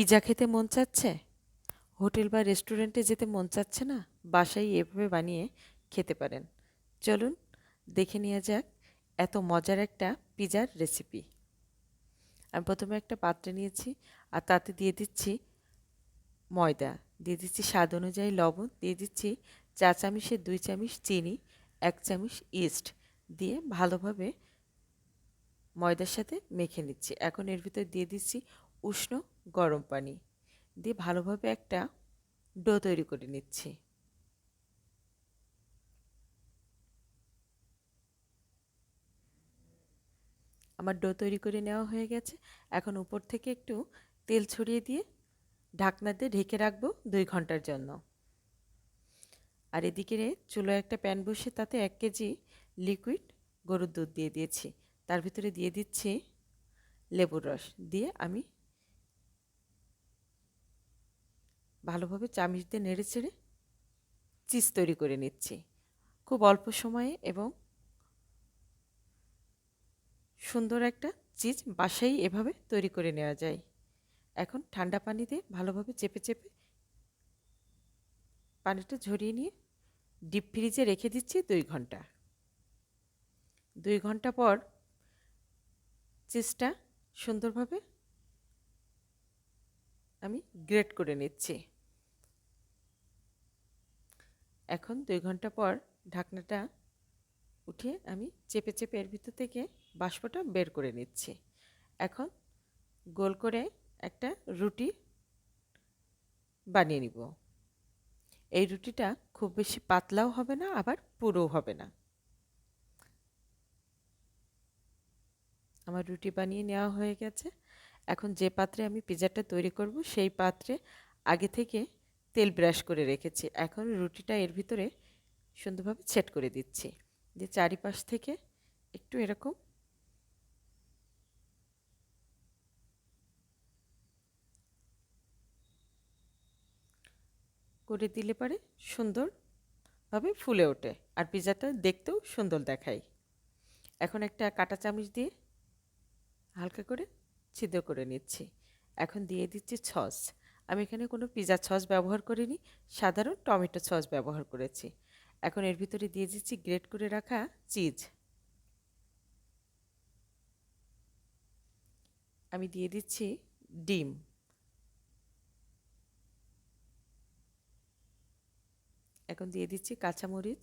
Pizza খেতে মন চাচ্ছে? হোটেল বা রেস্টুরেন্টে যেতে মন চাচ্ছে না? বাসায় এভাবে বানিয়ে খেতে পারেন। চলুন, দেখে নেওয়া যাক এত মজার একটা পিৎজার রেসিপি আমি প্রথমে একটা পাত্রে নিয়েছি আর তাতে দিয়ে দিচ্ছি ময়দা। দিয়ে দিচ্ছি স্বাদ অনুযায়ী লবণ। দিয়ে দিচ্ছি চা চামচের দুই চামচ চিনি, এক চামচ ইস্ট দিয়ে ভালোভাবে ময়দার সাথে মেখে নিচ্ছি। এখন এর ভিতর দিয়ে দিচ্ছি উষ্ণ গরম পানি দিয়ে ভালোভাবে একটা ডো তৈরি করে নিচ্ছি। আমার ডো তৈরি করে নেওয়া হয়ে গেছে। এখন উপর থেকে একটু তেল ছড়িয়ে দিয়ে ঢাকনা দিয়ে ঢেকে রাখব দুই ঘণ্টার জন্য। আর এদিকে চুলো একটা প্যান বসে তাতে এক কেজি লিকুইড গরুর দুধ দিয়ে দিয়েছি। তার ভিতরে দিয়ে দিচ্ছি লেবুর রস দিয়ে আমি ভালোভাবে চামিচ দিয়ে নেড়ে চেড়ে চিজ তৈরি করে নিচ্ছি। খুব অল্প সময়ে এবং সুন্দর একটা চিজ বাসাই এভাবে তৈরি করে নেওয়া যায়। এখন ঠান্ডা পানি দিয়ে ভালোভাবে চেপে চেপে পানিটা ঝরিয়ে নিয়ে ডিপ ফ্রিজে রেখে দিচ্ছি দুই ঘণ্টা। দুই ঘণ্টা পর চিজটা সুন্দরভাবে আমি গ্রেট করে নিচ্ছি। এখন দুই ঘণ্টা পর ঢাকনাটা উঠিয়ে আমি চেপে চেপে এর ভিতর থেকে বাষ্পটা বের করে নিচ্ছি। এখন গোল করে একটা রুটি বানিয়ে নিব। এই রুটিটা খুব বেশি পাতলাও হবে না, আবার পুরোও হবে না। আমার রুটি বানিয়ে নেওয়া হয়ে গেছে। এখন যে পাত্রে আমি পিজাটা তৈরি করব, সেই পাত্রে আগে থেকে তেল ব্রাশ করে রেখেছি। এখন রুটিটা এর ভিতরে সুন্দরভাবে সেট করে দিচ্ছি। যে চারিপাশ থেকে একটু এরকম করে দিলে পারে সুন্দরভাবে ফুলে ওঠে আর পিজাটা দেখতেও সুন্দর দেখায়। এখন একটা কাটা চামচ দিয়ে হালকা করে ছিদ্র করে নিচ্ছি। এখন দিয়ে দিচ্ছি সস আমি এখানে কোনো পিজা সস ব্যবহার করিনি, সাধারণ টমেটো সস ব্যবহার করেছি। এখন এর ভিতরে দিয়ে দিচ্ছি গ্রেট করে রাখা চিজ। আমি দিয়ে দিচ্ছি ডিম। এখন দিয়ে দিচ্ছি কাঁচামরিচ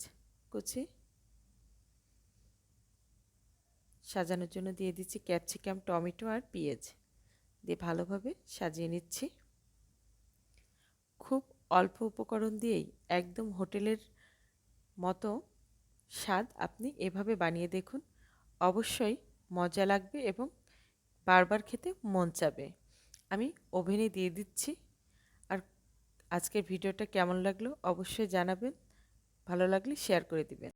কুচি। সাজানোর জন্য দিয়ে দিচ্ছি ক্যাপসিকাম, টমেটো আর পেঁয়াজ। দিয়ে ভালোভাবে সাজিয়ে নিচ্ছি। খুব অল্প উপকরণ দিয়েই একদম হোটেলের মতো স্বাদ আপনি এভাবে বানিয়ে দেখুন। অবশ্যই মজা লাগবে এবং বারবার খেতে মন চাবে। আমি ওভেনে দিয়ে দিচ্ছি। আর আজকের ভিডিওটা কেমন লাগল অবশ্যই জানাবেন। ভালো লাগলে শেয়ার করে দিবেন।